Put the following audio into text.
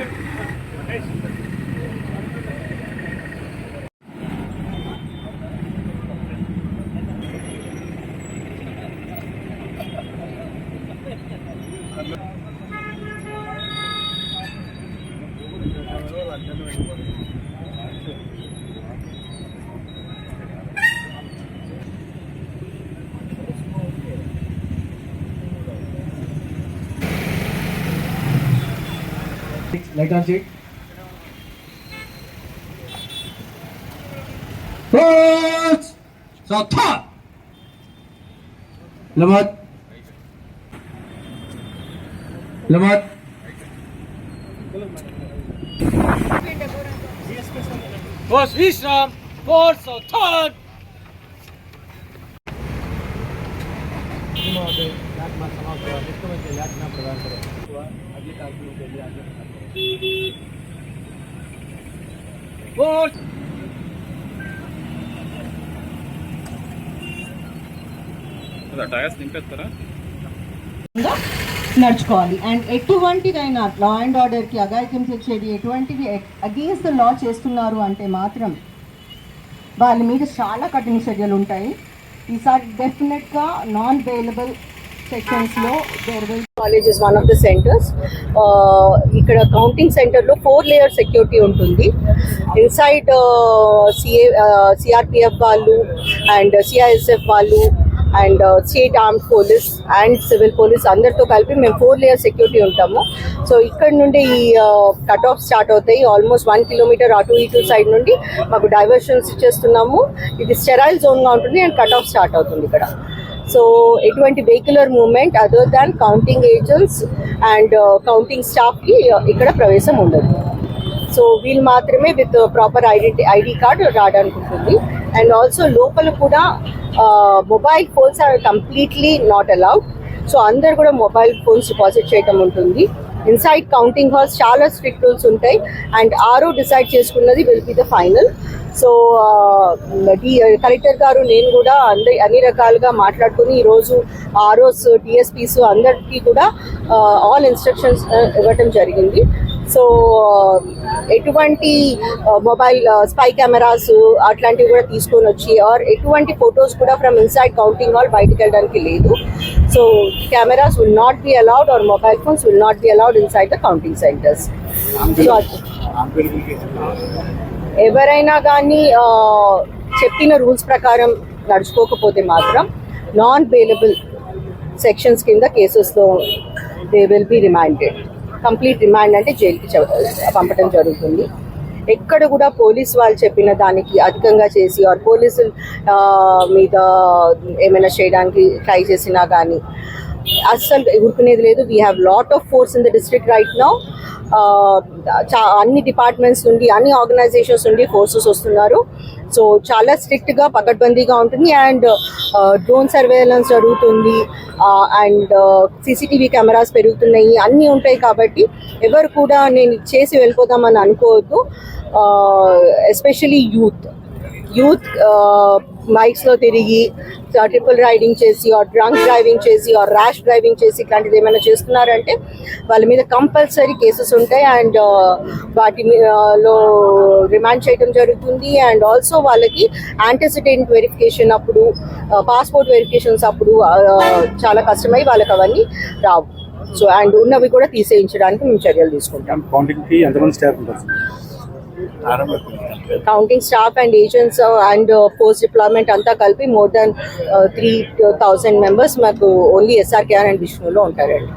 Gracias. Light on check. Coach! चौथा लमत लमत कोच विश्राम कोच चौथा seat. Pause. So thought. Lamot. Lamot. Tyres నింపేస్తారా నడుచుకోవాలి అండ్ ఎటువంటిదైనా లా అండ్ ఆర్డర్కి అఘాయిత్యం తెచ్చేది ఎటువంటిది అగేన్స్ట్ ద లా చేస్తున్నారు అంటే మాత్రం వాళ్ళ మీద చాలా కఠిన చర్యలు ఉంటాయి ఈసారి డెఫినెట్గా non bailable సెక్షన్స్లో there college is one of the centres ఇక్కడ కౌంటింగ్ సెంటర్లో ఫోర్ లేయర్ సెక్యూరిటీ ఉంటుంది. ఇన్సైడ్ సిఏ సిఆర్పిఎఫ్ వాళ్ళు అండ్ సిఐఎస్ఎఫ్ వాళ్ళు and state arm police and civil police అందరితో కలిపి మేము ఫోర్ లేయర్ సెక్యూరిటీ ఉంటాము. సో ఇక్కడ నుండి ఈ కట్ ఆఫ్ స్టార్ట్ అవుతాయి. ఆల్మోస్ట్ వన్ కిలోమీటర్ అటు ఇటు సైడ్ నుండి మాకు డైవర్షన్స్ ఇచ్చేస్తున్నాము. ఇది స్టెరైల్ జోన్గా ఉంటుంది అండ్ కట్ ఆఫ్ స్టార్ట్ అవుతుంది ఇక్కడ. సో ఎటువంటి vehicular movement other than counting agents and counting స్టాఫ్కి ఇక్కడ ప్రవేశం ఉండదు. సో వీళ్ళు మాత్రమే with proper identity ID card రావడానికి ఉంటుంది. అండ్ ఆల్సో లోపల కూడా mobile phones are completely not allowed so అందరు కూడా మొబైల్ ఫోన్స్ డిపాజిట్ చేయటం ఉంటుంది. ఇన్సైడ్ కౌంటింగ్ హాల్స్ చాలా స్ట్రిక్ట్ రూల్స్ ఉంటాయి. అండ్ ఆరో డిసైడ్ చేసుకున్నది will be the final so the collector గారు నేను కూడా అందరి అన్ని రకాలుగా మాట్లాడుకుని ఈరోజు ఆరోస్ డిఎస్పీస్ అందరికీ కూడా ఆల్ ఇన్స్ట్రక్షన్స్ ఇవ్వటం జరిగింది. సో ఎటువంటి మొబైల్ స్పై కెమెరాస్ అట్లాంటివి కూడా తీసుకొని వచ్చి ఆర్ ఎటువంటి ఫొటోస్ కూడా ఫ్రమ్ ఇన్సైడ్ కౌంటింగ్ హాల్ బయటకు వెళ్ళడానికి లేదు. So cameras will not be allowed or mobile phones will not be allowed inside the counting centres so ఎవరైనా కానీ చెప్పిన రూల్స్ ప్రకారం నడుచుకోకపోతే మాత్రం నాన్ బెయిలబుల్ సెక్షన్స్ కింద కేసెస్తో they will be remanded complete remand అంటే జైలుకి పంపడం జరుగుతుంది. ఎక్కడ కూడా పోలీస్ వాళ్ళు చెప్పిన దానికి అధికంగా చేసి ఆర్ పోలీసులు మీద ఏమైనా చేయడానికి ట్రై చేసినా కానీ అస్సలు ఊరుకునేది లేదు. We have lot of force in the district right now అన్ని డిపార్ట్మెంట్స్ నుండి అన్ని ఆర్గనైజేషన్స్ నుండి ఫోర్సెస్ వస్తున్నారు. సో చాలా స్ట్రిక్ట్గా పకడ్బందీగా ఉంటుంది. అండ్ డ్రోన్ సర్వేలెన్స్ జరుగుతుంది. అండ్ సీసీటీవీ కెమెరాస్ పెరుగుతున్నాయి. అన్నీ ఉంటాయి కాబట్టి ఎవరు కూడా నేను చేసి వెళ్ళిపోదామని అనుకోవద్దు. Especially youth. యూత్ బైక్స్లో తిరిగి ట్రిపుల్ రైడింగ్ చేసి ఆర్ డ్రంక్ డ్రైవింగ్ చేసి ఆర్ ర్యాష్ డ్రైవింగ్ చేసి ఇట్లాంటిది ఏమైనా చేస్తున్నారంటే వాళ్ళ మీద కంపల్సరీ కేసెస్ ఉంటాయి అండ్ వాటి మీ- ఆ, లో రిమాండ్ చేయడం జరుగుతుంది అండ్ ఆల్సో వాళ్ళకి యాంటిసిడెంట్ వెరిఫికేషన్ అప్పుడు పాస్పోర్ట్ వెరిఫికేషన్స్ అప్పుడు ఆ, చాలా కష్టమై వాళ్ళకి అవన్నీ రావు. సో అండ్ ఉన్నవి కూడా తీసేయించడానికి మేము చర్యలు తీసుకుంటాం. కౌంటింగ్కి ఎంతమంది స్టాఫ్ ఉంటారు? Counting staff and agents and post deployment అంతా కలిపి more than three thousand members మాకు ఓన్లీ ఎస్ఆర్కేఆర్ అండ్ విష్ణులో ఉంటారండి.